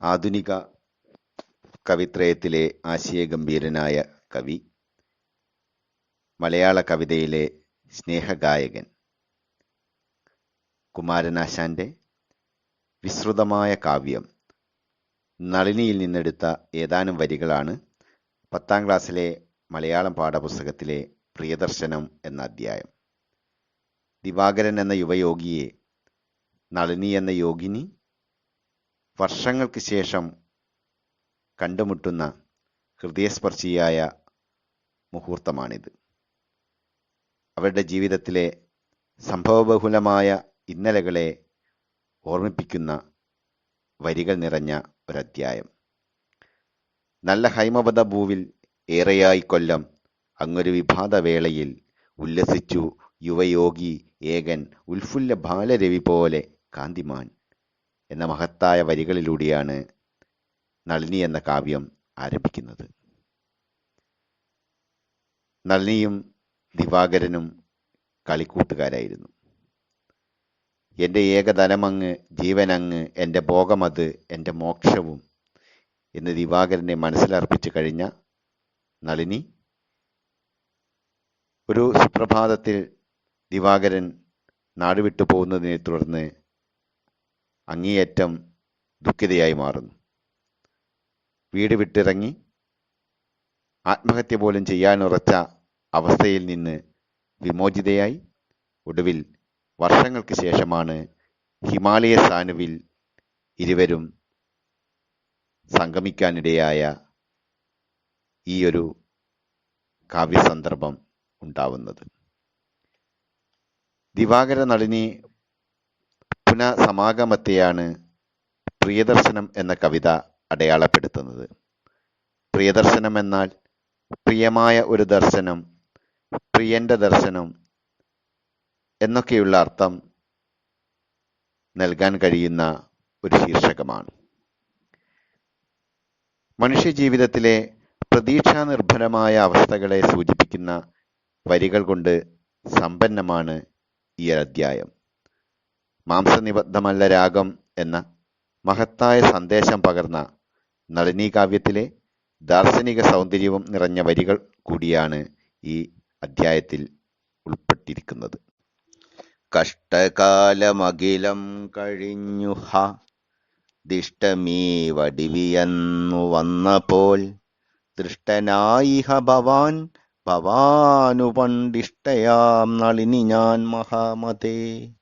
ആധുനിക കവിത്രയത്തിലെ ആശയഗംഭീരനായ കവി മലയാള കവിതയിലെ സ്നേഹഗായകൻ കുമാരനാശാന്റെ വിസ്തൃതമായ കാവ്യം നളിനിയിൽ നിന്നെടുത്ത ഏതാനും വരികളാണ് പത്താം ക്ലാസ്സിലെ മലയാളം പാഠപുസ്തകത്തിലെ പ്രിയദർശനം എന്ന അധ്യായം. ദിവാകരൻ എന്ന യുവയോഗിയെ നളിനി എന്ന യോഗിനി വർഷങ്ങൾക്ക് ശേഷം കണ്ടുമുട്ടുന്ന ഹൃദയസ്പർശിയായ മുഹൂർത്തമാണിത്. അവരുടെ ജീവിതത്തിലെ സംഭവബഹുലമായ ഇന്നലകളെ ഓർമ്മിപ്പിക്കുന്ന വരികൾ നിറഞ്ഞ ഒരധ്യായം. നല്ല ഹൈമവത ഭൂവിൽ ഏറെയായി കൊല്ലം അങ്ങൊരു വിഭാതവേളയിൽ ഉല്ലസിച്ചു യുവയോഗി ഏകൻ ഉൽഫുല്ല ബാലരവി പോലെ കാന്തിമാൻ എന്ന മഹത്തായ വരികളിലൂടെയാണ് നളിനി എന്ന കാവ്യം ആരംഭിക്കുന്നത്. നളിനിയും ദിവാകരനും കളിക്കൂട്ടുകാരായിരുന്നു. എന്റെ ഏകധനമങ്ങ് ജീവനങ്ങ് എന്റെ ഭോഗമത് എന്റെ മോക്ഷവും എന്ന് ദിവാകരനെ മനസ്സിലർപ്പിച്ചു കഴിഞ്ഞ നളിനി ഒരു സുപ്രഭാതത്തിൽ ദിവാകരൻ നാടുവിട്ടു പോകുന്നതിനെ തുടർന്ന് അങ്ങേയറ്റം ദുഃഖിതയായി മാറുന്നു. വീട് വിട്ടിറങ്ങി ആത്മഹത്യ പോലും ചെയ്യാനുറച്ച അവസ്ഥയിൽ നിന്ന് വിമോചിതയായി. ഒടുവിൽ വർഷങ്ങൾക്ക് ശേഷമാണ് ഹിമാലയ സാനുവിൽ ഇരുവരും സംഗമിക്കാനിടയായ ഈ ഒരു കാവ്യസന്ദർഭം ഉണ്ടാവുന്നത്. ദിവാകര നളിനി പുനഃസമാഗമത്തെയാണ് പ്രിയദർശനം എന്ന കവിത അടയാളപ്പെടുത്തുന്നത്. പ്രിയദർശനം എന്നാൽ പ്രിയമായ ഒരു ദർശനം പ്രിയന്റെ ദർശനം എന്നൊക്കെയുള്ള അർത്ഥം നൽകാൻ കഴിയുന്ന ഒരു ശീർഷകമാണ്. മനുഷ്യജീവിതത്തിലെ പ്രതീക്ഷാനിർഭരമായ അവസ്ഥകളെ സൂചിപ്പിക്കുന്ന വരികൾ കൊണ്ട് സമ്പന്നമാണ് ഈ അധ്യായം. മാംസനിബദ്ധമല്ല രാഗം എന്ന മഹത്തായ സന്ദേശം പകർന്ന നളിനി കാവ്യത്തിലെ ദാർശനിക സൗന്ദര്യവും നിറഞ്ഞ വരികൾ കൂടിയാണ് ഈ അധ്യായത്തിൽ ഉൾപ്പെട്ടിരിക്കുന്നത്. കഷ്ടകാലമഖിലം കഴിഞ്ഞു ഹ. ദിഷ്ടമീ വടിവിയെന്നു വന്നപ്പോൾ ദൃഷ്ടനായി ഹ ഭവാൻ ഭവാനുപണ്ടിഷ്ടയാം നളിനി ഞാൻ മഹാമതേ.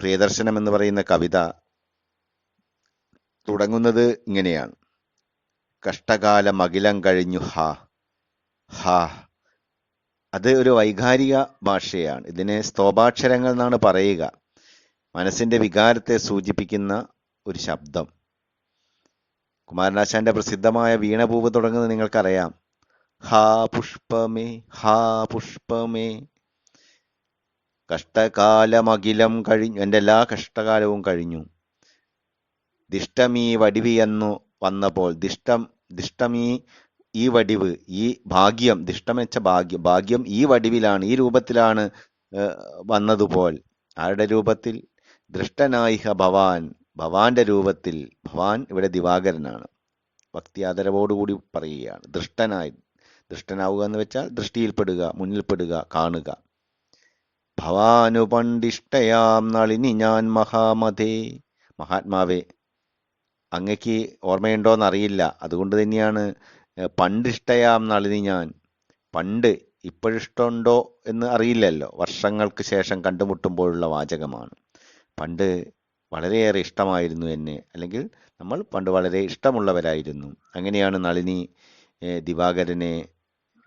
പ്രിയദർശനം എന്ന് പറയുന്ന കവിത തുടങ്ങുന്നത് ഇങ്ങനെയാണ്. കഷ്ടകാലം മകിലം കഴിഞ്ഞു ഹാ ഹ. അത് ഒരു വൈകാരിക ഭാഷയാണ്. ഇതിനെ സ്തോപാക്ഷരങ്ങൾ എന്നാണ് പറയുക. മനസ്സിന്റെ വികാരത്തെ സൂചിപ്പിക്കുന്ന ഒരു ശബ്ദം. കുമാരനാശാന്റെ പ്രസിദ്ധമായ വീണപൂവ് തുടങ്ങുന്നത് നിങ്ങൾക്കറിയാം. ഹാ പുഷ്പമേ ഹാ പുഷ്പമേ കഷ്ടകാലമഖിലം കഴിഞ്ഞു എന്റെ എല്ലാ കഷ്ടകാലവും കഴിഞ്ഞു. ദിഷ്ടമീ വടിവി എന്നു വന്നപ്പോൾ ദിഷ്ടം ദിഷ്ടമീ ഈ വടിവ് ഈ ഭാഗ്യം ദിഷ്ടമെച്ച ഭാഗ്യം ഭാഗ്യം ഈ വടിവിലാണ് ഈ രൂപത്തിലാണ് വന്നതുപോൽ. ആരുടെ രൂപത്തിൽ? ദൃഷ്ടനായിഹ ഭവാൻ ഭവാന്റെ രൂപത്തിൽ. ഭവാൻ ഇവിടെ ദിവാകരനാണ്. ഭക്തി ആദരവോടുകൂടി പറയുകയാണ്. ദൃഷ്ടനായി ദൃഷ്ടനാവുക എന്ന് വെച്ചാൽ ദൃഷ്ടിയിൽപ്പെടുക മുന്നിൽപ്പെടുക കാണുക. ഭവാനു പണ്ടിഷ്ടയാം നളിനി ഞാൻ മഹാമതേ മഹാത്മാവേ അങ്ങക്ക് ഓർമ്മയുണ്ടോയെന്നറിയില്ല അതുകൊണ്ട് തന്നെയാണ് പണ്ടിഷ്ടയാം നളിനി ഞാൻ. പണ്ട് ഇപ്പോഴിഷ്ടമുണ്ടോ എന്ന് അറിയില്ലല്ലോ. വർഷങ്ങൾക്ക് ശേഷം കണ്ടുമുട്ടുമ്പോഴുള്ള വാചകമാണ്. പണ്ട് വളരെയേറെ ഇഷ്ടമായിരുന്നു എന്നെ. അല്ലെങ്കിൽ നമ്മൾ പണ്ട് വളരെ ഇഷ്ടമുള്ളവരായിരുന്നു. അങ്ങനെയാണ് നളിനി ദിവാകരനെ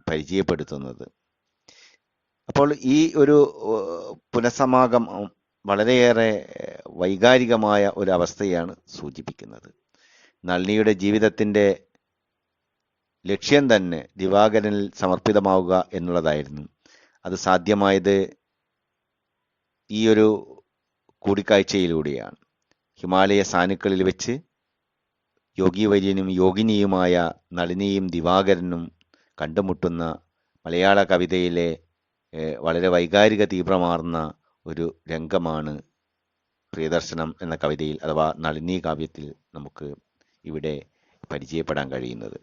പരിചയപ്പെടുത്തുന്നത്. അപ്പോൾ ഈ ഒരു പുനഃസമാഗമം വളരെയേറെ വൈകാരികമായ ഒരു അവസ്ഥയാണ് സൂചിപ്പിക്കുന്നത്. നളിനിയുടെ ജീവിതത്തിന്റെ ലക്ഷ്യം തന്നെ ദിവാകരനിൽ സമർപ്പിതമാവുക എന്നുള്ളതായിരുന്നു. അത് സാധ്യമായത് ഈ ഒരു കൂടിക്കാഴ്ചയിലൂടെയാണ്. ഹിമാലയ സാനുക്കളിൽ വെച്ച് യോഗിവര്യനും യോഗിനിയുമായ നളിനിയും ദിവാകരനും കണ്ടുമുട്ടുന്ന മലയാള കവിതയിലെ വളരെ വൈകാരിക തീവ്രമാർന്ന ഒരു രംഗമാണ് പ്രിയദർശനം എന്ന കവിതയിൽ അഥവാ നളിനി കാവ്യത്തിൽ നമുക്ക് ഇവിടെ പരിചയപ്പെടാൻ കഴിയുന്നത്.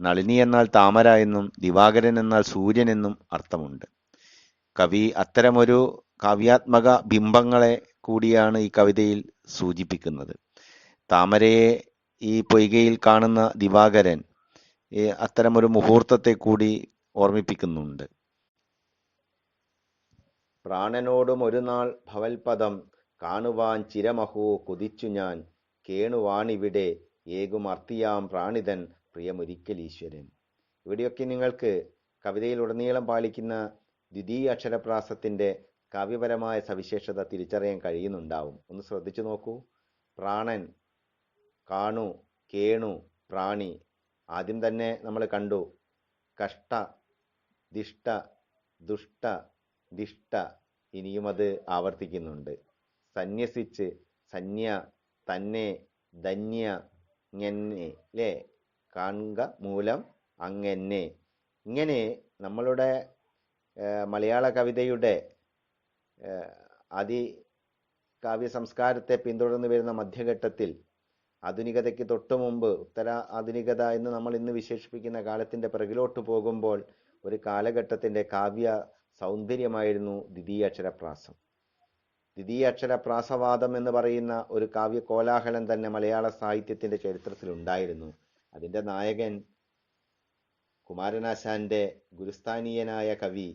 നളിനി എന്നാൽ താമര എന്നും ദിവാകരൻ എന്നാൽ സൂര്യൻ എന്നും അർത്ഥമുണ്ട്. കവി അത്തരമൊരു കാവ്യാത്മക ബിംബങ്ങളെ കൂടിയാണ് ഈ കവിതയിൽ സൂചിപ്പിക്കുന്നത്. താമരയെ ഈ പൊയ്കയിൽ കാണുന്ന ദിവാകരൻ അത്തരമൊരു മുഹൂർത്തത്തെ കൂടി ഓർമ്മിപ്പിക്കുന്നുണ്ട്. പ്രാണനോടും ഒരു നാൾ ഭവൽപദം കാണുവാൻ ചിരമഹോ കുതിച്ചു ഞാൻ. കേണുവാണിവിടെ ഏകുമർത്തിയാം പ്രാണിതൻ പ്രിയമൊരിക്കൽ ഈശ്വരൻ. ഇവിടെയൊക്കെ നിങ്ങൾക്ക് കവിതയിൽ ഉടനീളം പാലിക്കുന്ന ദ്വിതീയ അക്ഷരപ്രാസത്തിന്റെ കാവ്യപരമായ സവിശേഷത തിരിച്ചറിയാൻ കഴിയുന്നുണ്ടാവും. ഒന്ന് ശ്രദ്ധിച്ചു നോക്കൂ. പ്രാണൻ കാണു കേണു പ്രാണി. ആദ്യം തന്നെ നമ്മൾ കണ്ടു. കഷ്ട ദിഷ്ട ദുഷ്ട ദിഷ്ട ഇനിയും അത് ആവർത്തിക്കുന്നുണ്ട്. സന്യസിച്ച് സന്യ തന്നെ ധന്യ ഇങ്ങനെ അല്ലേ കാണുക മൂലം അങ്ങനെ ഇങ്ങനെ നമ്മളുടെ മലയാള കവിതയുടെ അതി കാവ്യ സംസ്കാരത്തെ പിന്തുടർന്നു വരുന്ന മധ്യഘട്ടത്തിൽ ആധുനികതയ്ക്ക് തൊട്ടു മുമ്പ് ഉത്തര ആധുനികത എന്ന് നമ്മൾ ഇന്ന് വിശേഷിപ്പിക്കുന്ന കാലത്തിന്റെ പിറകിലോട്ട് പോകുമ്പോൾ ഒരു കാലഘട്ടത്തിന്റെ കാവ്യ സൗന്ദര്യമായിരുന്നു ദ്വിതീയ അക്ഷരപ്രാസം ദ്വിതീയ അക്ഷരപ്രാസവാദം എന്ന് പറയുന്ന ഒരു കാവ്യ കോലാഹലം തന്നെ മലയാള സാഹിത്യത്തിന്റെ ചരിത്രത്തിലുണ്ടായിരുന്നു. അതിന്റെ നായകൻ കുമാരനാശാന്റെ ഗുരുസ്ഥാനീയനായ കവി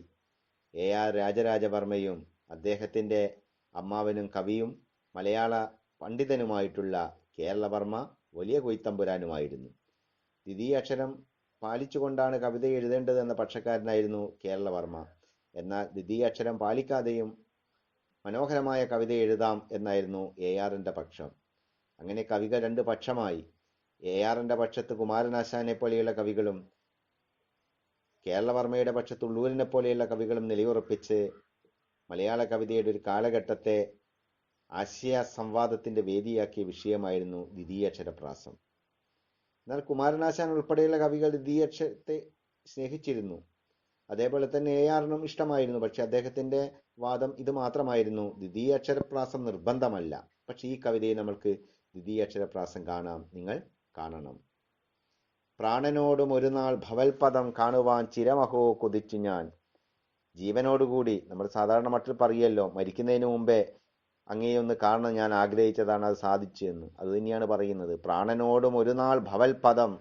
എ ആർ രാജരാജവർമ്മയും അദ്ദേഹത്തിന്റെ അമ്മാവനും കവിയും മലയാള പണ്ഡിതനുമായിട്ടുള്ള കേരളവർമ്മ വലിയ കൊയ്ത്തമ്പുരാനുമായിരുന്നു. ദ്വിതീയ അക്ഷരം പാലിച്ചുകൊണ്ടാണ് കവിത എഴുതേണ്ടത് എന്ന പക്ഷക്കാരനായിരുന്നു കേരളവർമ്മ. എന്നാൽ ദ്വിതീയ അക്ഷരം പാലിക്കാതെയും മനോഹരമായ കവിത എഴുതാം എന്നായിരുന്നു എ ആറിന്റെ പക്ഷം. അങ്ങനെ കവികൾ രണ്ട് പക്ഷമായി. എ ആറിന്റെ പക്ഷത്ത് കുമാരനാശാനെ പോലെയുള്ള കവികളും കേരളവർമ്മയുടെ പക്ഷത്ത് ഉള്ളൂരിനെ പോലെയുള്ള കവികളും നിലയുറപ്പിച്ച് മലയാള കവിതയുടെ ഒരു കാലഘട്ടത്തെ ആശയ സംവാദത്തിന്റെ വേദിയാക്കിയ വിഷയമായിരുന്നു ദ്വിതീയക്ഷരപ്രാസം എന്നാൽ കുമാരനാശാൻ ഉൾപ്പെടെയുള്ള കവികൾ ദ്വിതീയക്ഷരത്തെ സ്നേഹിച്ചിരുന്നു. അതേപോലെ തന്നെ എ ആറിനും ഇഷ്ടമായിരുന്നു. പക്ഷെ അദ്ദേഹത്തിന്റെ വാദം ഇത് മാത്രമായിരുന്നു. ദ്വിതീയ അക്ഷരപ്രാസം നിർബന്ധമല്ല. പക്ഷെ ഈ കവിതയെ നമ്മൾക്ക് ദ്വിതീയ അക്ഷരപ്രാസം കാണാം. നിങ്ങൾ കാണണം. പ്രാണനോടും ഒരു നാൾ ഭവൽപദം കാണുവാൻ ചിരമഹോ കൊതിച്ചു ഞാൻ. ജീവനോടുകൂടി നമ്മൾ സാധാരണ മട്ടിൽ പറയല്ലോ മരിക്കുന്നതിന് മുമ്പേ അങ്ങേ ഒന്ന് കാണണം ഞാൻ ആഗ്രഹിച്ചതാണ് അത് സാധിച്ചു എന്ന് അത് തന്നെയാണ് പറയുന്നത്. പ്രാണനോടും ഒരു നാൾ ഭവൽപദം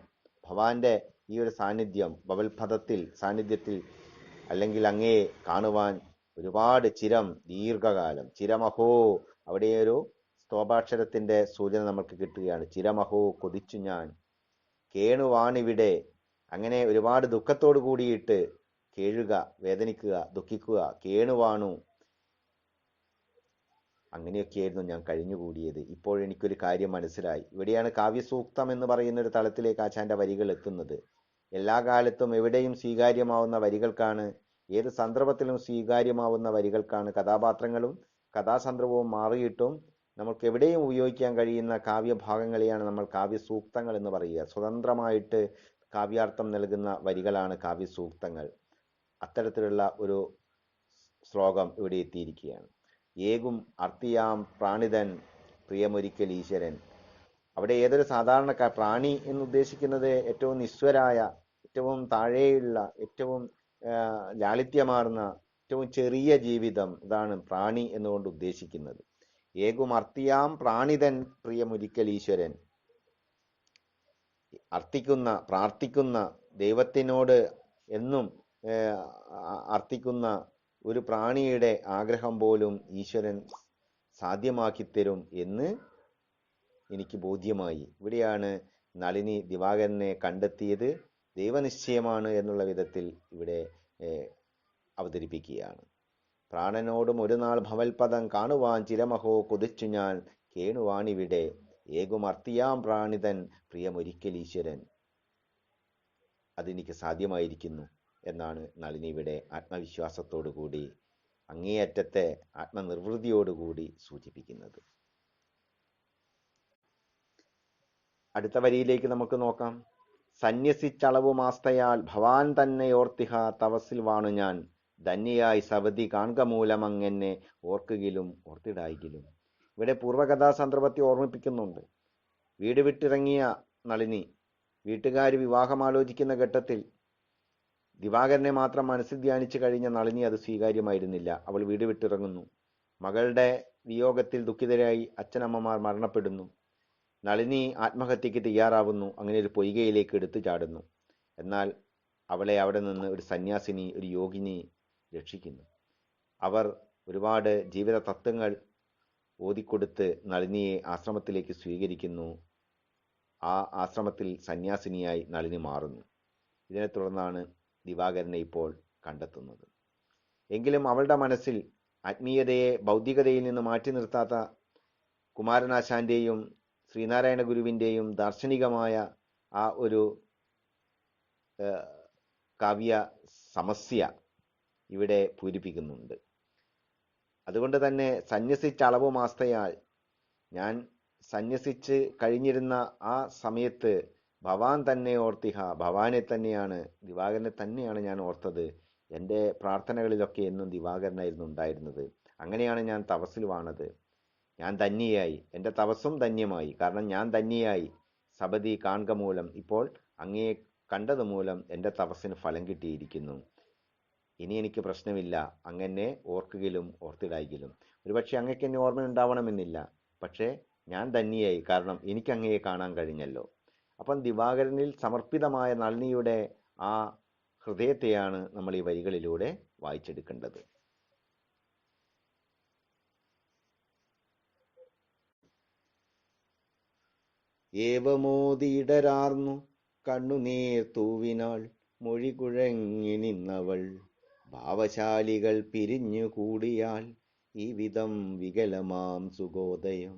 ഭവാന്റെ ഈ ഒരു സാന്നിധ്യം ഭവൽപദത്തിൽ സാന്നിധ്യത്തിൽ അല്ലെങ്കിൽ അങ്ങേ കാണുവാൻ ഒരുപാട് ചിരം ദീർഘകാലം. ചിരമഹോ അവിടെ ഒരു സ്തോപാക്ഷരത്തിന്റെ സൂചന നമുക്ക് കിട്ടുകയാണ്. ചിരമഹോ കൊതിച്ചു ഞാൻ. കേണുവാണിവിടെ. അങ്ങനെ ഒരുപാട് ദുഃഖത്തോട് കൂടിയിട്ട് കേഴുക വേദനിക്കുക ദുഃഖിക്കുക. കേണുവാണു. അങ്ങനെയൊക്കെയായിരുന്നു ഞാൻ കഴിഞ്ഞുകൂടിയത്. ഇപ്പോൾ എനിക്കൊരു കാര്യം മനസ്സിലായി. ഇവിടെയാണ് കാവ്യസൂക്തം എന്ന് പറയുന്ന ഒരു തലത്തിലേക്ക് ആശാന്റെ വരികൾ എത്തുന്നത്. എല്ലാ കാലത്തും എവിടെയും സ്വീകാര്യമാവുന്ന വരികൾക്കാണ് ഏത് സന്ദർഭത്തിലും സ്വീകാര്യമാവുന്ന വരികൾക്കാണ് കഥാപാത്രങ്ങളും കഥാസന്ദർഭവും മാറിയിട്ടും നമുക്ക് എവിടെയും ഉപയോഗിക്കാൻ കഴിയുന്ന കാവ്യഭാഗങ്ങളെയാണ് നമ്മൾ കാവ്യസൂക്തങ്ങൾ എന്ന് പറയുക. സ്വതന്ത്രമായിട്ട് കാവ്യാർത്ഥം നൽകുന്ന വരികളാണ് കാവ്യസൂക്തങ്ങൾ. അത്തരത്തിലുള്ള ഒരു ശ്ലോകം ഇവിടെ എത്തിയിരിക്കുകയാണ്. ഏകും അർത്തിയാം പ്രാണിതൻ പ്രിയമൊരിക്കൽ ഈശ്വരൻ. അവിടെ ഏതൊരു സാധാരണക്കാർ പ്രാണി എന്ന് ഉദ്ദേശിക്കുന്നത് ഏറ്റവും നിസ്വരായ ഏറ്റവും താഴെയുള്ള ഏറ്റവും ലാളിത്യമാർന്ന ഏറ്റവും ചെറിയ ജീവിതം ഇതാണ് പ്രാണി എന്നുകൊണ്ട് ഉദ്ദേശിക്കുന്നത്. ഏകും അർത്തിയാം പ്രാണിതൻ പ്രിയമൊരിക്കൽ ഈശ്വരൻ. അർത്ഥിക്കുന്ന പ്രാർത്ഥിക്കുന്ന ദൈവത്തിനോട് എന്നും അർത്ഥിക്കുന്ന ഒരു പ്രാണിയുടെ ആഗ്രഹം പോലും ഈശ്വരൻ സാധ്യമാക്കി തരും എന്ന് എനിക്ക് ബോധ്യമായി. ഇവിടെയാണ് നളിനി ദിവാകരനെ കണ്ടെത്തിയത്. ദൈവനിശ്ചയമാണ് എന്നുള്ള വിധത്തിൽ ഇവിടെ അവതരിപ്പിക്കുകയാണ്. പ്രാണനോടും ഒരു നാൾ ഭവൽപദം കാണുവാൻ ചിരമഹോ കൊതിച്ചു ഞാൻ കേണുവാണിവിടെ ഏകുമർത്തിയാം പ്രാണിതൻ പ്രിയമൊരിക്കൽ ഈശ്വരൻ. അതെനിക്ക് സാധ്യമായിരിക്കുന്നു. എന്നാണ് നളിനി ഇവിടെ ആത്മവിശ്വാസത്തോടുകൂടി അങ്ങേയറ്റത്തെ ആത്മനിർവൃതിയോടുകൂടി സൂചിപ്പിക്കുന്നത്. അടുത്ത വരിയിലേക്ക് നമുക്ക് നോക്കാം. സന്യസിച്ചളവു മാസ്തയാൽ ഭവാൻ തന്നെ ഓർത്തിഹ തവസിൽ വാണു ഞാൻ. ധന്യയായി സവതി കാൺക മൂലം അങ്ങനെ ഓർക്കുകിലും ഓർത്തിടായികിലും ഇവിടെ പൂർവകഥാസന്ദർഭത്തെ ഓർമ്മിപ്പിക്കുന്നുണ്ട്. വീട് വിട്ടിറങ്ങിയ നളിനി വീട്ടുകാർ വിവാഹം ആലോചിക്കുന്ന ഘട്ടത്തിൽ ദിവാകരനെ മാത്രം മനസ്സിൽ ധ്യാനിച്ചു കഴിഞ്ഞ നളിനി അത് സ്വീകാര്യമായിരുന്നില്ല. അവൾ വീട് വിട്ടിറങ്ങുന്നു. മകളുടെ വിയോഗത്തിൽ ദുഃഖിതരായി അച്ഛനമ്മമാർ മരണപ്പെടുന്നു. നളിനി ആത്മഹത്യക്ക് തയ്യാറാവുന്നു. അങ്ങനെ ഒരു പൊയ്കയിലേക്ക് എടുത്തു ചാടുന്നു. എന്നാൽ അവളെ അവിടെ നിന്ന് ഒരു സന്യാസിനി ഒരു യോഗിനി രക്ഷിക്കുന്നു. അവർ ഒരുപാട് ജീവിത തത്വങ്ങൾ ഓതിക്കൊടുത്ത് നളിനിയെ ആശ്രമത്തിലേക്ക് സ്വീകരിക്കുന്നു. ആ ആശ്രമത്തിൽ സന്യാസിനിയായി നളിനി മാറുന്നു. ഇതിനെ തുടർന്നാണ് ദിവാകരനെ ഇപ്പോൾ കണ്ടെത്തുന്നത്. എങ്കിലും അവളുടെ മനസ്സിൽ ആത്മീയതയെ ഭൗതികതയിൽ നിന്ന് മാറ്റി നിർത്താത്ത കുമാരനാശാന്റെയും ശ്രീനാരായണ ഗുരുവിന്റെയും ദാർശനികമായ ആ ഒരു കാവ്യ സമസ്യ ഇവിടെ പൂരിപ്പിക്കുന്നുണ്ട്. അതുകൊണ്ട് തന്നെ സന്യസിച്ച അളവ് മാസ്തയാൽ ഞാൻ സന്യസിച്ച് കഴിഞ്ഞിരുന്ന ആ സമയത്ത് ഭവാൻ തന്നെ ഓർത്തിഹ ഭവാനെ തന്നെയാണ് ദിവാകരനെ തന്നെയാണ് ഞാൻ ഓർത്തത്. എന്റെ പ്രാർത്ഥനകളിലൊക്കെ എന്നും ദിവാകരനായിരുന്നു ഉണ്ടായിരുന്നത്. അങ്ങനെയാണ് ഞാൻ തപസ്സിൽ വാണത്. ഞാൻ ധന്യയായി. എന്റെ തപസ്സും ധന്യമായി. കാരണം ഞാൻ ധന്യയായി. സബതി കാണുക മൂലം ഇപ്പോൾ അങ്ങയെ കണ്ടത് മൂലം എന്റെ തപസ്സിന് ഫലം കിട്ടിയിരിക്കുന്നു. ഇനി എനിക്ക് പ്രശ്നമില്ല. അങ്ങനെ ഓർക്കുകയിലും ഓർത്തിടായെങ്കിലും ഒരുപക്ഷെ അങ്ങക്ക് എന്നെ ഓർമ്മയുണ്ടാവണമെന്നില്ല. പക്ഷേ ഞാൻ ധന്യയായി. കാരണം എനിക്ക് അങ്ങയെ കാണാൻ കഴിഞ്ഞല്ലോ. അപ്പം ദിവാകരനിൽ സമർപ്പിതമായ നളിനിയുടെ ആ ഹൃദയത്തെയാണ് നമ്മൾ ഈ വരികളിലൂടെ വായിച്ചെടുക്കേണ്ടത്. ഏവമോതിയിടരാർന്നു കണ്ണുനീർ തൂവിനാൾ മൊഴി കുഴങ്ങി നിന്നവൾ. ഭാവശാലികൾ പിരിഞ്ഞു കൂടിയാൽ ഈ വിധം വികലമാം സുഗോദയം.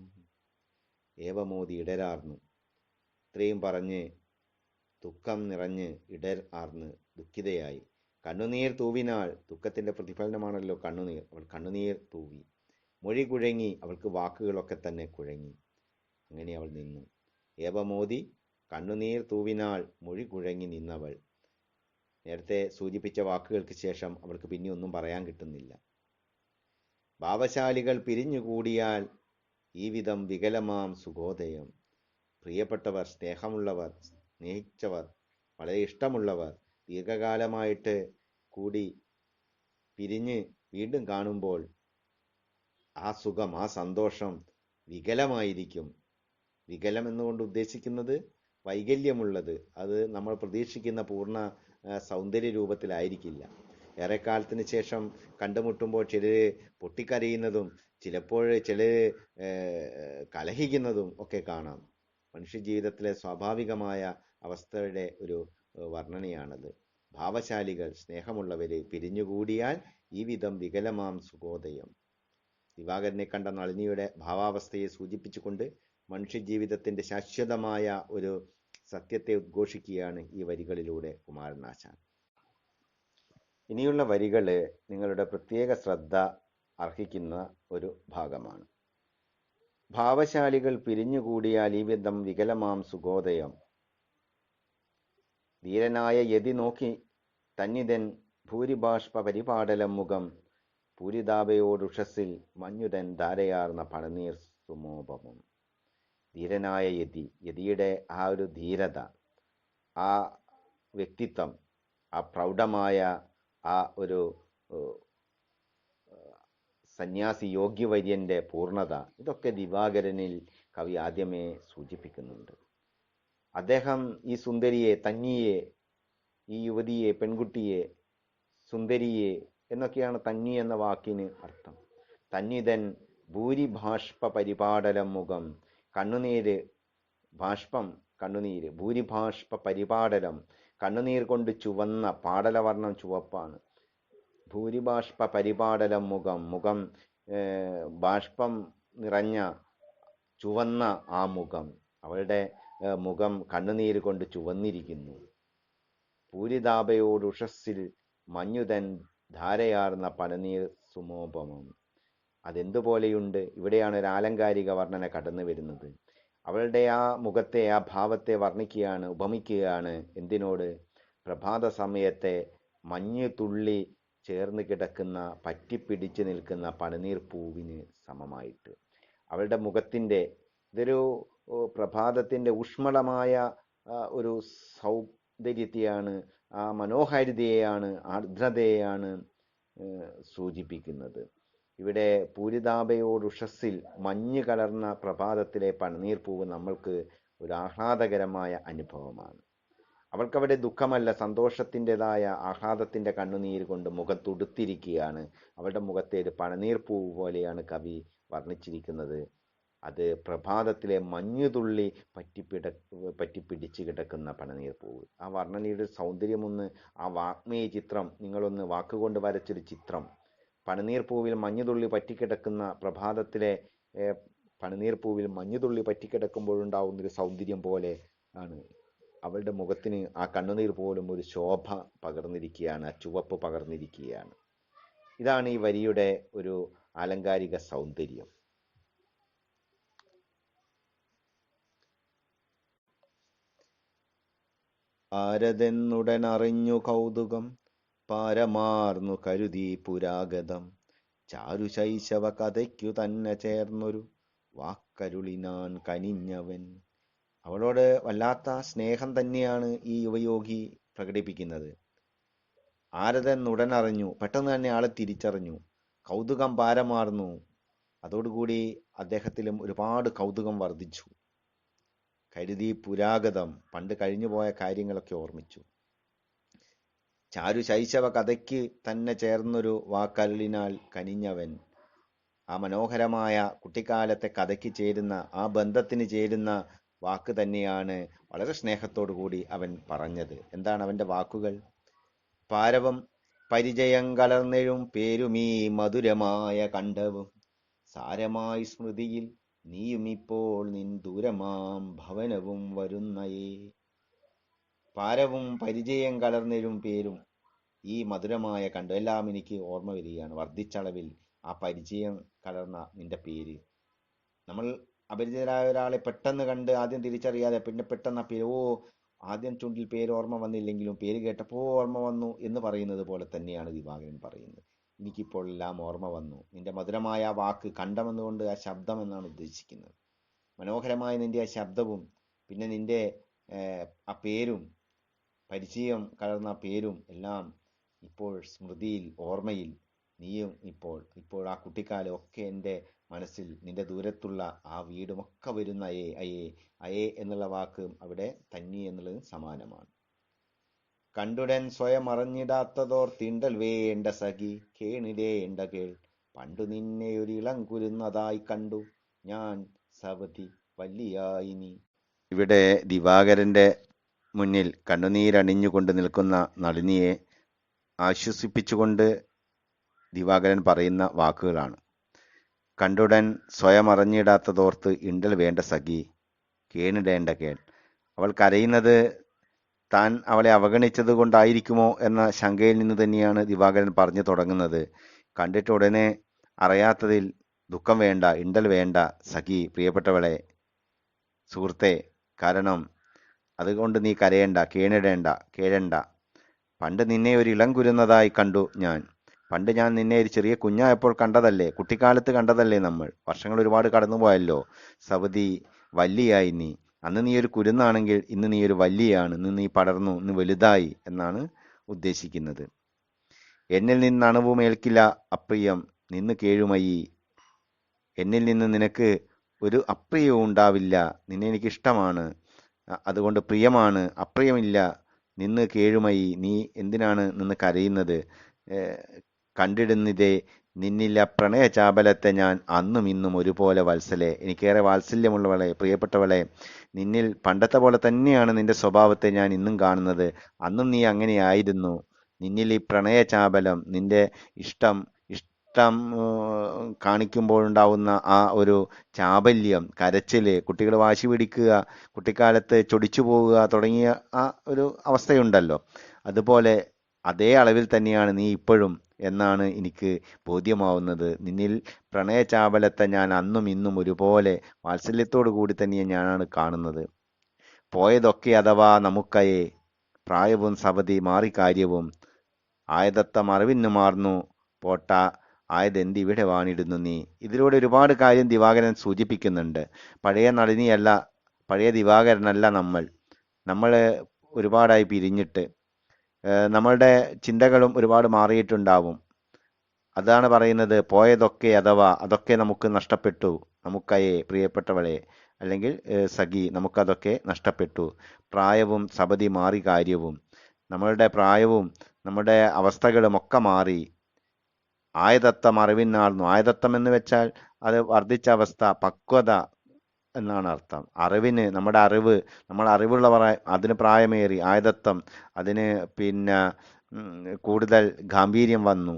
ഏവമോതി ഇടരാർന്നു ഇത്രയും പറഞ്ഞ് ദുഃഖം നിറഞ്ഞ് ഇടർ ആർന്ന് ദുഃഖിതയായി. കണ്ണുനീർ തൂവിനാൾ ദുഃഖത്തിന്റെ പ്രതിഫലനമാണല്ലോ കണ്ണുനീർ. അവൾ കണ്ണുനീർ തൂവി. മൊഴി കുഴങ്ങി അവൾക്ക് വാക്കുകളൊക്കെ തന്നെ കുഴങ്ങി. അങ്ങനെ അവൾ നിന്നു. ഏവമോദി കണ്ണുനീർ തൂവിനാൾ മൊഴി കുഴങ്ങി നിന്നവൾ. നേരത്തെ സൂചിപ്പിച്ച വാക്കുകൾക്ക് ശേഷം അവൾക്ക് പിന്നെ ഒന്നും പറയാൻ കിട്ടുന്നില്ല. ഭാവശാലികൾ പിരിഞ്ഞുകൂടിയാൽ ഈ വിധം വികലമാം സുഗോദയം. പ്രിയപ്പെട്ടവർ സ്നേഹമുള്ളവർ സ്നേഹിച്ചവർ വളരെ ഇഷ്ടമുള്ളവർ ദീർഘകാലമായിട്ട് കൂടി പിരിഞ്ഞ് വീണ്ടും കാണുമ്പോൾ ആ സുഖം ആ സന്തോഷം വികലമായിരിക്കും. വികലം എന്നുകൊണ്ട് ഉദ്ദേശിക്കുന്നത് വൈകല്യമുള്ളത്. അത് നമ്മൾ പ്രതീക്ഷിക്കുന്ന പൂർണ സൗന്ദര്യ രൂപത്തിലായിരിക്കില്ല. ഏറെക്കാലത്തിന് ശേഷം കണ്ടുമുട്ടുമ്പോൾ ചിലർ പൊട്ടിക്കരയുന്നതും ചിലപ്പോൾ ചിലർ കലഹിക്കുന്നതും ഒക്കെ കാണാം. മനുഷ്യ ജീവിതത്തിലെ സ്വാഭാവികമായ അവസ്ഥയുടെ ഒരു വർണനയാണത്. ഭാവശാലികൾ സ്നേഹമുള്ളവരെ പിരിഞ്ഞുകൂടിയാൽ ഈ വിധം വികലമാം സുഗോദയം ദിവാകരനെ കണ്ട നളിനിയുടെ ഭാവാവസ്ഥയെ സൂചിപ്പിച്ചുകൊണ്ട് മനുഷ്യജീവിതത്തിന്റെ ശാശ്വതമായ ഒരു സത്യത്തെ ഉദ്ഘോഷിക്കുകയാണ് ഈ വരികളിലൂടെ കുമാരനാശാൻ ഇനിയുള്ള വരികൾ നിങ്ങളുടെ പ്രത്യേക ശ്രദ്ധ അർഹിക്കുന്ന ഒരു ഭാഗമാണ്. ഭാവശാലികൾ പിരിഞ്ഞുകൂടിയാൽ ഈ വിധം വികലമാം സുഗോദയം. ധീരനായ യതി നോക്കി തന്നിതൻ ഭൂരിബാഷ്പ പരിപാടലം മുഖം പൂരിതാപയോടുഷസിൽ മഞ്ഞുതൻ ധാരയാർന്ന പണനീർ സുമോപമം. ധീരനായ യതി യതിയുടെ ആ ഒരു ധീരത ആ വ്യക്തിത്വം ആ പ്രൗഢമായ ആ ഒരു സന്യാസി യോഗ്യവര്യന്റെ പൂർണത ഇതൊക്കെ ദിവാകരനിൽ കവി ആദ്യമേ സൂചിപ്പിക്കുന്നുണ്ട്. അദ്ദേഹം ഈ സുന്ദരിയെ തന്നിയെ ഈ യുവതിയെ പെൺകുട്ടിയെ സുന്ദരിയെ എന്നൊക്കെയാണ് തന്നി എന്ന വാക്കിന് അർത്ഥം. തന്നിതൻ ഭൂരിഭാഷ്പ പരിപാടലം മുഖം കണ്ണുനീര് ബാഷ്പം കണ്ണുനീര്. ഭൂരിഭാഷ്പ പരിപാടലം കണ്ണുനീർ കൊണ്ട് ചുവന്ന പാടലവർണം ചുവപ്പാണ്. ഭൂരിഭാഷ്പ പരിപാടലം മുഖം മുഖം ബാഷ്പം നിറഞ്ഞ ചുവന്ന ആ മുഖം. അവളുടെ മുഖം കണ്ണുനീര് കൊണ്ട് ചുവന്നിരിക്കുന്നു. പൂരിതാപയോട് ഉഷസ്സിൽ മഞ്ഞുതൻ ധാരയാർന്ന പനനീർ സുമോപമം. അതെന്തുപോലെയുണ്ട്? ഇവിടെയാണ് ഒരു ആലങ്കാരിക വർണന കടന്നു വരുന്നത്. അവളുടെ ആ മുഖത്തെ ആ ഭാവത്തെ വർണിക്കുകയാണ് ഉപമിക്കുകയാണ് എന്തിനോട്? പ്രഭാത സമയത്തെ മഞ്ഞു തുള്ളി ചേർന്ന് കിടക്കുന്ന പറ്റിപ്പിടിച്ച് നിൽക്കുന്ന പണിനീർ പൂവിന് സമമായിട്ട്. അവളുടെ മുഖത്തിന്റെ ഇതൊരു പ്രഭാതത്തിന്റെ ഊഷ്മളമായ ഒരു സൗന്ദര്യത്തെയാണ് ആ മനോഹാരിതയെയാണ് ആർദ്രതയെയാണ് സൂചിപ്പിക്കുന്നത്. ഇവിടെ പൂരിതാപയോട് ഉഷസ്സിൽ മഞ്ഞ് കലർന്ന പ്രഭാതത്തിലെ പൂവ് നമ്മൾക്ക് ഒരു ആഹ്ലാദകരമായ അനുഭവമാണ്. അവൾക്കവിടെ ദുഃഖമല്ല സന്തോഷത്തിന്റെതായ ആഹ്ലാദത്തിന്റെ കണ്ണുനീര് കൊണ്ട് മുഖം തുടുത്തിരിക്കുകയാണ് അവളുടെ മുഖത്തെ ഒരു പണനീർ പൂവ് പോലെയാണ് കവി വർണിച്ചിരിക്കുന്നത്. അത് പ്രഭാതത്തിലെ മഞ്ഞുതുള്ളി പറ്റിപ്പിട പറ്റിപ്പിടിച്ച് കിടക്കുന്ന പണനീർ പൂവ്. ആ വർണനയുടെ സൗന്ദര്യമൊന്ന് ആ വാഗ്മേയ ചിത്രം നിങ്ങളൊന്ന് വാക്കുകൊണ്ട് വരച്ചൊരു ചിത്രം. പണനീർ പൂവിൽ മഞ്ഞുതുള്ളി പറ്റിക്കിടക്കുന്ന പ്രഭാതത്തിലെ പണനീർ പൂവിൽ മഞ്ഞുതുള്ളി പറ്റിക്കിടക്കുമ്പോഴുണ്ടാവുന്നൊരു സൗന്ദര്യം പോലെ ആണ്. അവളുടെ മുഖത്തിന് ആ കണ്ണുനീർ പോലും ഒരു ശോഭ പകർന്നിരിക്കുകയാണ് ചുവപ്പ് പകർന്നിരിക്കുകയാണ്. ഇതാണ് ഈ വരിയുടെ ഒരു ആലങ്കാരിക സൗന്ദര്യം. ആരതെന്നുടനറിഞ്ഞു കൗതുകം പാരമാർന്നു കരുതി പുരാഗതം. ചാരുശൈശവ കഥയ്ക്കു തന്നെ ചേർന്നൊരു വാക്കരുളിനാൻ കനിഞ്ഞവൻ. അവളോട് വല്ലാത്ത സ്നേഹം തന്നെയാണ് ഈ യുവയോഗി പ്രകടിപ്പിക്കുന്നത്. ആരതൻ ഉടനറിഞ്ഞു. പെട്ടെന്ന് തന്നെ ആളെ തിരിച്ചറിഞ്ഞു. കൗതുകം പാരമാർന്നു അതോടുകൂടി അദ്ദേഹത്തിലും ഒരുപാട് കൗതുകം വർദ്ധിച്ചു. കരുതി പുരാഗതം. പണ്ട് കഴിഞ്ഞുപോയ കാര്യങ്ങളൊക്കെ ഓർമ്മിച്ചു. ചാരു ശൈശവ കഥയ്ക്ക് തന്നെ ചേർന്നൊരു വാക്കരുളിനാൽ കനിഞ്ഞവൻ. ആ മനോഹരമായ കുട്ടിക്കാലത്തെ കഥയ്ക്ക് ചേരുന്ന ആ ബന്ധത്തിന് ചേരുന്ന വാക്ക് തന്നെയാണ് വളരെ സ്നേഹത്തോടു കൂടി അവൻ പറഞ്ഞത്. എന്താണ് അവന്റെ വാക്കുകൾ? പാരവം പരിചയം കലർന്നെഴും പേരുമീ മധുരമായ കണ്ടവും. സാരമായി സ്മൃതിയിൽ നീയും ഇപ്പോൾ നിൻ ദൂരമാം ഭവനവും വരുന്നയേ. പാരവും പരിചയം കലർന്നെഴും പേരും ഈ മധുരമായ കണ്ടു എല്ലാം എനിക്ക് ഓർമ്മ വരികയാണ്. വർദ്ധിച്ചളവിൽ ആ പരിചയം കലർന്ന നിന്റെ പേര്. നമ്മൾ അപരിചിതരായ ഒരാളെ പെട്ടെന്ന് കണ്ട് ആദ്യം തിരിച്ചറിയാതെ പിന്നെ പെട്ടെന്ന് പേര് ഓ ആദ്യം ചുണ്ടിൽ പേര് ഓർമ്മ വന്നില്ലെങ്കിലും പേര് കേട്ടപ്പോൾ ഓർമ്മ വന്നു എന്ന് പറയുന്നത് പോലെ തന്നെയാണ് ദിവാകരൻ പറയുന്നത്. എനിക്കിപ്പോൾ എല്ലാം ഓർമ്മ വന്നു. നിന്റെ മധുരമായ ആ വാക്ക് കണ്ടമെന്നുകൊണ്ട് ആ ശബ്ദം എന്നാണ് ഉദ്ദേശിക്കുന്നത്. മനോഹരമായ നിന്റെ ആ ശബ്ദവും പിന്നെ നിന്റെ ആ പേരും പരിചയം കലർന്ന പേരും എല്ലാം ഇപ്പോൾ സ്മൃതിയിൽ ഓർമ്മയിൽ നീയും ഇപ്പോൾ ഇപ്പോൾ ആ കുട്ടിക്കാലം ഒക്കെ എന്റെ മനസ്സിൽ നിന്റെ ദൂരത്തുള്ള ആ വീടുമൊക്കെ വരുന്ന അയേ അയേ അയേ എന്നുള്ള വാക്ക് അവിടെ തന്നി എന്നുള്ളത് സമാനമാണ്. കണ്ടുടൻ സ്വയം അറിഞ്ഞിടാത്തതോർ തിണ്ടൽ വേണ്ട സഖി കേണിടേണ്ട കേൾ. പണ്ടു നിന്നെ ഒരു ഇളം കുരുന്നതായി കണ്ടു. ഞാൻ സവതി വല്ലിയായി നീ. ഇവിടെ ദിവാകരന്റെ മുന്നിൽ കണ്ണുനീരണിഞ്ഞുകൊണ്ട് നിൽക്കുന്ന നളിനിയെ ആശ്വസിപ്പിച്ചുകൊണ്ട് ദിവാകരൻ പറയുന്ന വാക്കുകളാണ്. കണ്ടുടൻ സ്വയം അറിഞ്ഞിടാത്തതോർത്ത് ഇണ്ടൽ വേണ്ട സഖി കേണിടേണ്ട കേൾ അവൾ കരയുന്നത് താൻ അവളെ അവഗണിച്ചത് കൊണ്ടായിരിക്കുമോ എന്ന ശങ്കയിൽ നിന്ന് തന്നെയാണ് ദിവാകരൻ പറഞ്ഞു തുടങ്ങുന്നത്. കണ്ടിട്ട് ഉടനെ അറിയാത്തതിൽ ദുഃഖം വേണ്ട ഇണ്ടൽ വേണ്ട സഖി പ്രിയപ്പെട്ടവളെ. സുഹൃത്തെ കാരണം അതുകൊണ്ട് നീ കരയണ്ട കേണിടേണ്ട കേഴണ്ട. പണ്ട് നിന്നെ ഒരു ഇളം കുരുന്നതായി കണ്ടു ഞാൻ. പണ്ട് ഞാൻ നിന്നെ ഒരു ചെറിയ കുഞ്ഞായപ്പോൾ കണ്ടതല്ലേ? കുട്ടിക്കാലത്ത് കണ്ടതല്ലേ നമ്മൾ? വർഷങ്ങൾ ഒരുപാട് കടന്നുപോയല്ലോ. സവതി വല്ലിയായി നീ. അന്ന് നീ ഒരു കുരുന്നാണെങ്കിൽ ഇന്ന് നീ ഒരു വല്ലിയാണ്. ഇന്ന് നീ പടർന്നു. ഇന്ന് വലുതായി എന്നാണ് ഉദ്ദേശിക്കുന്നത്. എന്നിൽ നിന്ന് അണുവും ഏൽക്കില്ല അപ്രിയം. നിന്ന് കേഴുമയി. എന്നിൽ നിന്ന് നിനക്ക് ഒരു അപ്രിയവും ഉണ്ടാവില്ല. നിന്നെ എനിക്ക് ഇഷ്ടമാണ് അതുകൊണ്ട് പ്രിയമാണ്. അപ്രിയമില്ല. നിന്ന് കേഴുമയി. നീ എന്തിനാണ് നിന്ന് കരയുന്നത്? കണ്ടിടുന്നിതേ നിന്നില്ല പ്രണയചാപലത്തെ ഞാൻ അന്നും ഇന്നും ഒരുപോലെ വത്സലെ എനിക്കേറെ വാത്സല്യമുള്ളവളെ പ്രിയപ്പെട്ടവളെ നിന്നിൽ പണ്ടത്തെ പോലെ തന്നെയാണ് നിന്റെ സ്വഭാവത്തെ ഞാൻ ഇന്നും കാണുന്നത്. അന്നും നീ അങ്ങനെയായിരുന്നു. നിന്നിൽ ഈ പ്രണയചാപലം നിന്റെ ഇഷ്ടം ഇഷ്ടം കാണിക്കുമ്പോഴുണ്ടാവുന്ന ആ ഒരു ചാബല്യം കരച്ചിൽ കുട്ടികൾ വാശി പിടിക്കുക കുട്ടിക്കാലത്ത് ചൊടിച്ചു പോവുക തുടങ്ങിയ ആ ഒരു അവസ്ഥയുണ്ടല്ലോ. അതുപോലെ അതേ അളവിൽ തന്നെയാണ് നീ ഇപ്പോഴും എന്നാണ് എനിക്ക് ബോധ്യമാവുന്നത്. നിന്നിൽ പ്രണയചാപലത്തെ ഞാൻ അന്നും ഇന്നും ഒരുപോലെ വാത്സല്യത്തോടു കൂടി തന്നെ ഞാനാണ് കാണുന്നത്. പോയതൊക്കെ അഥവാ നമുക്കയെ പ്രായവും സവതി മാറി കാര്യവും ആയതത്ത മറവിന്നു മാർന്നു പോട്ട ആയതെന്ത് ഇവിടെ വാണിടുന്നു നീ? ഇതിലൂടെ ഒരുപാട് കാര്യം ദിവാകരൻ സൂചിപ്പിക്കുന്നുണ്ട്. പഴയ നളിനിയല്ല പഴയ ദിവാകരനല്ല നമ്മൾ. നമ്മൾ ഒരുപാടായി പിരിഞ്ഞിട്ട് നമ്മളുടെ ചിന്തകളും ഒരുപാട് മാറിയിട്ടുണ്ടാവും. അതാണ് പറയുന്നത് പോയതൊക്കെ അഥവാ അതൊക്കെ നമുക്ക് നഷ്ടപ്പെട്ടു നമുക്കയെ പ്രിയപ്പെട്ടവളെ അല്ലെങ്കിൽ സഖി നമുക്കതൊക്കെ നഷ്ടപ്പെട്ടു. പ്രായവും സപതി മാറി കാര്യവും. നമ്മളുടെ പ്രായവും നമ്മുടെ അവസ്ഥകളും ഒക്കെ മാറി. ആയതത്വം അറിവിനാർന്നു ആയതത്വം എന്ന് വെച്ചാൽ അത് വർദ്ധിച്ച അവസ്ഥ പക്വത എന്നാണ് അർത്ഥം. അറിവിന് നമ്മുടെ അറിവ് നമ്മൾ അറിവുള്ളവർ അതിന് പ്രായമേറി ആയതത്വം അതിന് പിന്നെ കൂടുതൽ ഗാംഭീര്യം വന്നു.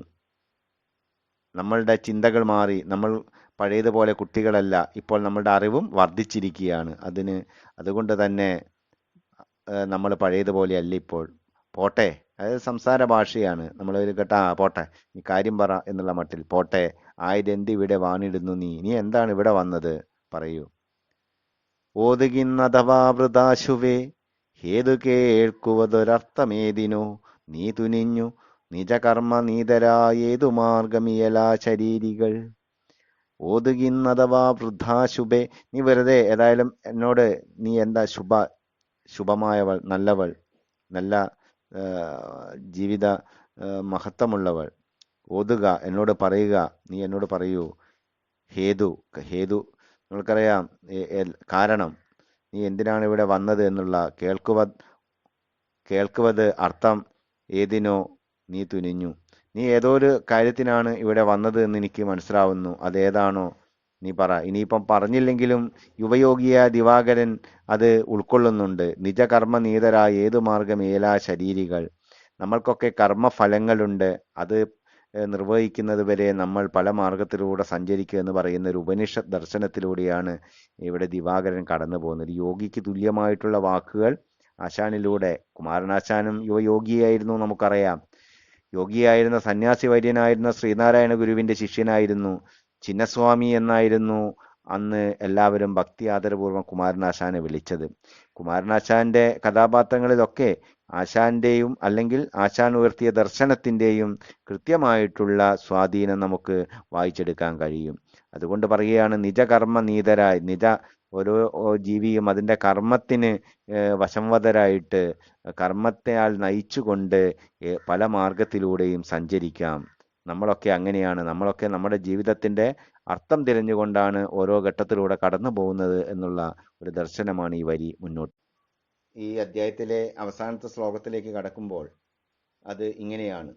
നമ്മളുടെ ചിന്തകൾ മാറി നമ്മൾ പഴയതുപോലെ കുട്ടികളല്ല ഇപ്പോൾ നമ്മളുടെ അറിവും വർദ്ധിച്ചിരിക്കുകയാണ്. അതിന് അതുകൊണ്ട് തന്നെ നമ്മൾ പഴയതുപോലെ അല്ല ഇപ്പോൾ. പോട്ടെ അതായത് സംസാര ഭാഷയാണ്. നമ്മൾ ഒരു കേട്ടാ പോട്ടെ നീ കാര്യം പറ എന്നുള്ള മട്ടിൽ പോട്ടെ ആയതെന്ത് ഇവിടെ വാണിടുന്നു നീ നീ എന്താണ് ഇവിടെ വന്നത്? പറയൂ. ഓതുകിന്നഥവാ വൃതാശുവേ ഹേതു കേൾക്കുവതൊരർത്ഥമേതിനോ? നീ തുനിഞ്ഞു നിജകർമ്മ നീതരായേതു മാർഗമിയലാ ശരീരികൾ. ഓതുകിന്നഥവാ വൃദ്ധാശുഭേ നീ വെറുതെ ഏതായാലും എന്നോട് നീ എന്താ ശുഭ ശുഭമായവൾ നല്ലവൾ നല്ല ജീവിത മഹത്വമുള്ളവൾ. ഓതുക എന്നോട് പറയുക നീ എന്നോട് പറയൂ ഹേതു ഹേതു നമ്മൾക്കറിയാം എ- കാരണം നീ എന്തിനാണ് ഇവിടെ വന്നത് എന്നുള്ള കേൾക്കുവ കേൾക്കുവത് അർത്ഥം ഏതിനോ നീ തുനിഞ്ഞു. നീ ഏതോ ഒരു കാര്യത്തിനാണ് ഇവിടെ വന്നത് എന്ന് എനിക്ക് മനസ്സിലാവുന്നു. അതേതാണോ നീ പറ. ഇനിയിപ്പം പറഞ്ഞില്ലെങ്കിലും യുവയോഗിയ ദിവാകരൻ അത് ഉൾക്കൊള്ളുന്നുണ്ട്. നിജകർമ്മ നീതരായ ഏതു മാർഗം ഏലാ ശരീരികൾ. നമ്മൾക്കൊക്കെ കർമ്മഫലങ്ങളുണ്ട്. അത് നിർവഹിക്കുന്നത് വരെ നമ്മൾ പല മാർഗത്തിലൂടെ സഞ്ചരിക്കുക എന്ന് പറയുന്ന ഒരു ഉപനിഷത്ത് ദർശനത്തിലൂടെയാണ് ഇവിടെ ദിവാകരൻ കടന്നു പോകുന്നത്. യോഗിക്ക് തുല്യമായിട്ടുള്ള വാക്കുകൾ ആശാനിലൂടെ കുമാരനാശാനും യുവയോഗിയായിരുന്നു നമുക്കറിയാം. യോഗിയായിരുന്ന സന്യാസി വര്യനായിരുന്ന ശ്രീനാരായണ ഗുരുവിന്റെ ശിഷ്യനായിരുന്നു ചിന്നസ്വാമി എന്നായിരുന്നു അന്ന് എല്ലാവരും ഭക്തി ആദരപൂർവം കുമാരനാശാനെ വിളിച്ചത്. കുമാരനാശാന്റെ കഥാപാത്രങ്ങളിലൊക്കെ ആശാന്റെയും അല്ലെങ്കിൽ ആശാൻ ഉയർത്തിയ ദർശനത്തിന്റെയും കൃത്യമായിട്ടുള്ള സ്വാധീനം നമുക്ക് വായിച്ചെടുക്കാൻ കഴിയും. അതുകൊണ്ട് പറയുകയാണ് നിജകർമ്മ നീതരായി നിജ ഓരോ ജീവിയും അതിന്റെ കർമ്മത്തിന് വശംവതരായിട്ട് കർമ്മത്തെയാൽ നയിച്ചുകൊണ്ട് പല മാർഗത്തിലൂടെയും സഞ്ചരിക്കാം. നമ്മളൊക്കെ അങ്ങനെയാണ്. നമ്മളൊക്കെ നമ്മുടെ ജീവിതത്തിന്റെ അർത്ഥം തിരഞ്ഞുകൊണ്ടാണ് ഓരോ ഘട്ടത്തിലൂടെ കടന്നു പോകുന്നത് എന്നുള്ള ഒരു ദർശനമാണ് ഈ വരി മുന്നോട്ട് ഈ അദ്ധ്യായത്തിലെ അവസാനത്തെ ശ്ലോകത്തിലേക്ക് കടക്കുമ്പോൾ അത് ഇങ്ങനെയാണ്.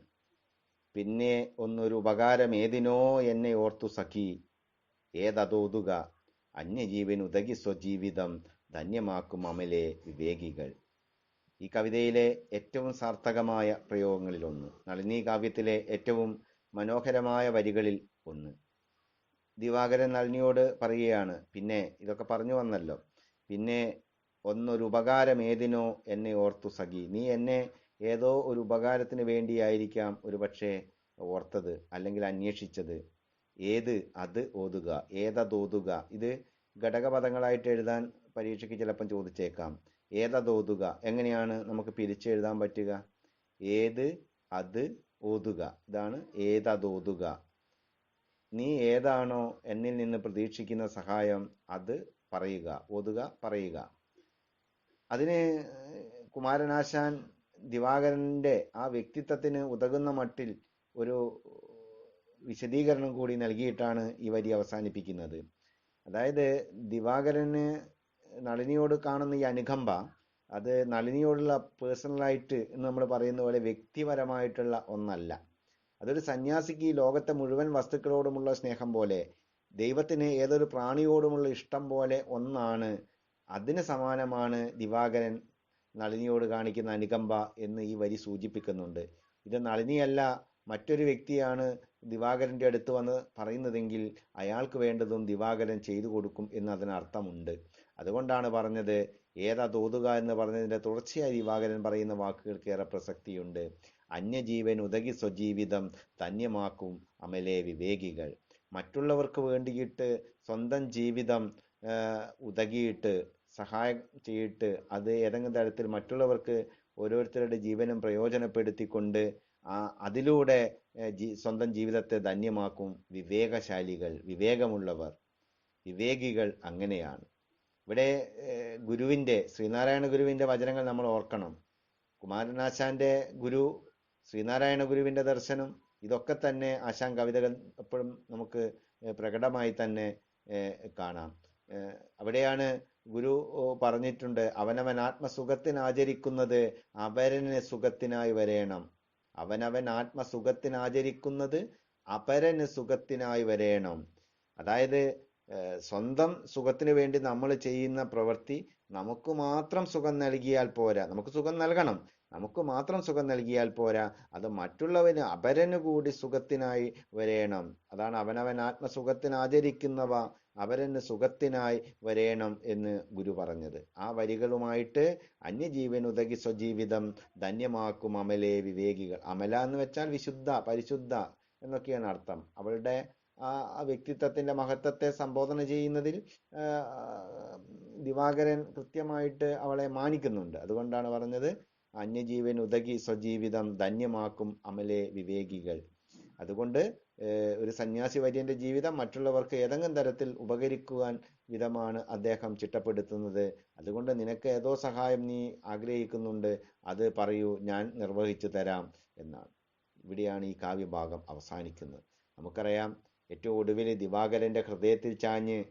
പിന്നെ ഒന്നൊരു ഉപകാരം ഏതിനോ എന്നെ ഓർത്തു സഖി. ഏതതോതുക അന്യജീവൻ ഉതകി സ്വജീവിതം ധന്യമാക്കും അമലെ വിവേകികൾ. ഈ കവിതയിലെ ഏറ്റവും സാർത്ഥകമായ പ്രയോഗങ്ങളിലൊന്ന് നളിനി കാവ്യത്തിലെ ഏറ്റവും മനോഹരമായ വരികളിൽ ഒന്ന്. ദിവാകരൻ നളിനിയോട് പറയുകയാണ് പിന്നെ ഇതൊക്കെ പറഞ്ഞു വന്നല്ലോ. പിന്നെ ഒന്നൊരു ഉപകാരം ഏതിനോ എന്നെ ഓർത്തു സഖി. നീ എന്നെ ഏതോ ഒരു ഉപകാരത്തിന് വേണ്ടിയായിരിക്കാം ഒരുപക്ഷെ ഓർത്തത് അല്ലെങ്കിൽ അന്വേഷിച്ചത്. ഏത്? അത് ഓതുക. ഏതതോതുക? ഇത് ഘടകപദങ്ങളായിട്ട് എഴുതാൻ പരീക്ഷയ്ക്ക് ചിലപ്പം ചോദിച്ചേക്കാം. ഏതതോതുക? എങ്ങനെയാണ് നമുക്ക് പിരിച്ചെഴുതാൻ പറ്റുക? ഏത്? അത് ഓതുക. ഇതാണ് ഏതതോതുക. നീ ഏതാണോ എന്നിൽ നിന്ന് പ്രതീക്ഷിക്കുന്ന സഹായം അത് പറയുക. ഓതുക പറയുക. അതിന് കുമാരനാശാൻ ദിവാകരന്റെ ആ വ്യക്തിത്വത്തിന് ഉതകുന്ന മട്ടിൽ ഒരു വിശദീകരണം കൂടി നൽകിയിട്ടാണ് ഈ വരി അവസാനിപ്പിക്കുന്നത്. അതായത് ദിവാകരന് നളിനിയോട് കാണുന്ന ഈ അനുകമ്പ അത് നളിനിയോടുള്ള പേഴ്സണലായിട്ട് എന്ന് നമ്മൾ പറയുന്ന പോലെ വ്യക്തിപരമായിട്ടുള്ള ഒന്നല്ല. അതൊരു സന്യാസിക്ക് ഈ ലോകത്തെ മുഴുവൻ വസ്തുക്കളോടുമുള്ള സ്നേഹം പോലെ ദൈവത്തിന് ഏതൊരു പ്രാണിയോടുമുള്ള ഇഷ്ടം പോലെ ഒന്നാണ് അതിന് സമാനമാണ് ദിവാകരൻ നളിനിയോട് കാണിക്കുന്ന അനുകമ്പ എന്ന് ഈ വരി സൂചിപ്പിക്കുന്നുണ്ട്. ഇത് നളിനിയല്ല മറ്റൊരു വ്യക്തിയാണ് ദിവാകരന്റെ അടുത്ത് വന്ന് പറയുന്നതെങ്കിൽ അയാൾക്ക് വേണ്ടതും ദിവാകരൻ ചെയ്തു കൊടുക്കും എന്ന് അതിനർത്ഥമുണ്ട് അതുകൊണ്ടാണ് പറഞ്ഞത് ഏതാ തോതുക എന്ന് പറഞ്ഞതിന്റെ തുടർച്ചയായി ദിവാകരൻ പറയുന്ന വാക്കുകൾക്ക് ഏറെ പ്രസക്തിയുണ്ട്. അന്യജീവൻ ഉതകി സ്വജീവിതം ധന്യമാക്കും അമലെ വിവേകികൾ. മറ്റുള്ളവർക്ക് വേണ്ടിയിട്ട് സ്വന്തം ജീവിതം ഉതകിയിട്ട് സഹായം ചെയ്തിട്ട് അത് ഏതെങ്കിലും തരത്തിൽ മറ്റുള്ളവർക്ക് ഓരോരുത്തരുടെ ജീവനും പ്രയോജനപ്പെടുത്തിക്കൊണ്ട് അതിലൂടെ സ്വന്തം ജീവിതത്തെ ധന്യമാക്കും വിവേകശാലികൾ വിവേകമുള്ളവർ വിവേകികൾ അങ്ങനെയാണ്. ഇവിടെ ഗുരുവിന്റെ ശ്രീനാരായണ ഗുരുവിന്റെ വചനങ്ങൾ നമ്മൾ ഓർക്കണം. കുമാരനാശാന്റെ ഗുരു ശ്രീനാരായണ ഗുരുവിന്റെ ദർശനം ഇതൊക്കെ തന്നെ ആശാൻ കവിതകൾ എപ്പോഴും നമുക്ക് പ്രകടമായി തന്നെ കാണാം. അവിടെയാണ് ഗുരു പറഞ്ഞിട്ടുണ്ട് അവനവൻ ആത്മസുഖത്തിന് ആചരിക്കുന്നത് അപരന് സുഖത്തിനായി വരേണം. അവനവൻ ആത്മസുഖത്തിന് ആചരിക്കുന്നത് അപരന് സുഖത്തിനായി വരേണം. അതായത് സ്വന്തം സുഖത്തിന് വേണ്ടി നമ്മൾ ചെയ്യുന്ന പ്രവൃത്തി നമുക്ക് മാത്രം സുഖം നൽകിയാൽ പോരാ. നമുക്ക് സുഖം നൽകണം. നമുക്ക് മാത്രം സുഖം നൽകിയാൽ പോരാ. അത് മറ്റുള്ളവന് അപരന് കൂടി സുഖത്തിനായി വരേണം. അതാണ് അവനവൻ ആത്മസുഖത്തിന് ആചരിക്കുന്നവ അവരന് സുഖത്തിനായി വരേണം എന്ന് ഗുരു പറഞ്ഞത്. ആ വരികളുമായിട്ട് അന്യജീവൻ ഉതകി സ്വജീവിതം ധന്യമാക്കും അമലെ വിവേകികൾ. അമല എന്ന് വെച്ചാൽ വിശുദ്ധ പരിശുദ്ധ എന്നൊക്കെയാണ് അർത്ഥം. അവളുടെ ആ വ്യക്തിത്വത്തിന്റെ മഹത്വത്തെ സംബോധന ചെയ്യുന്നതിൽ ദിവാകരൻ കൃത്യമായിട്ട് അവളെ മാനിക്കുന്നുണ്ട്. അതുകൊണ്ടാണ് പറഞ്ഞത് അന്യജീവൻ ഉതകി സ്വജീവിതം ധന്യമാക്കും അമലെ വിവേകികൾ. അതുകൊണ്ട് ഒരു സന്യാസി വര്യന്റെ ജീവിതം മറ്റുള്ളവർക്ക് ഏതെങ്കിലും തരത്തിൽ ഉപകരിക്കുവാൻ വിധമാണ് അദ്ദേഹം ചിട്ടപ്പെടുത്തുന്നത്. അതുകൊണ്ട് നിനക്ക് ഏതോ സഹായം നീ ആഗ്രഹിക്കുന്നുണ്ട്. അത് പറയൂ ഞാൻ നിർവഹിച്ചു തരാം എന്നാണ്. ഇവിടെയാണ് ഈ കാവ്യഭാഗം അവസാനിക്കുന്നത്. നമുക്കറിയാം ഏറ്റവും ഒടുവിൽ ദിവാകരന്റെ ഹൃദയത്തിൽ ചാഞ്ഞ്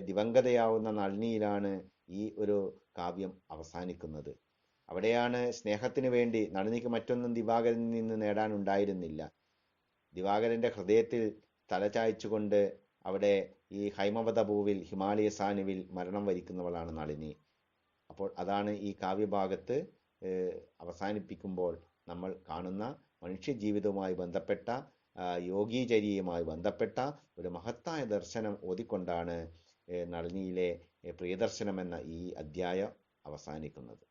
ദിവംഗതയാവുന്ന നളിനിയിലാണ് ഈ ഒരു കാവ്യം അവസാനിക്കുന്നത്. അവിടെയാണ് സ്നേഹത്തിന് വേണ്ടി നളിനിക്ക് മറ്റൊന്നും ദിവാകരനിൽ നിന്ന് നേടാനുണ്ടായിരുന്നില്ല. ദിവാകരന്റെ ഹൃദയത്തിൽ തലചായ്ച്ചുകൊണ്ട് അവിടെ ഈ ഹൈമവത ഭൂവിൽ ഹിമാലയ സാനുവിൽ മരണം വരിക്കുന്നവളാണ് നളിനി. അപ്പോൾ അതാണ് ഈ കാവ്യഭാഗത്ത് അവസാനിപ്പിക്കുമ്പോൾ നമ്മൾ കാണുന്ന മനുഷ്യജീവിതവുമായി ബന്ധപ്പെട്ട യോഗീചര്യയുമായി ബന്ധപ്പെട്ട ഒരു മഹത്തായ ദർശനം ഓതിക്കൊണ്ടാണ് നളിനിയിലെ പ്രിയദർശനം എന്ന ഈ അധ്യായം അവസാനിക്കുന്നത്.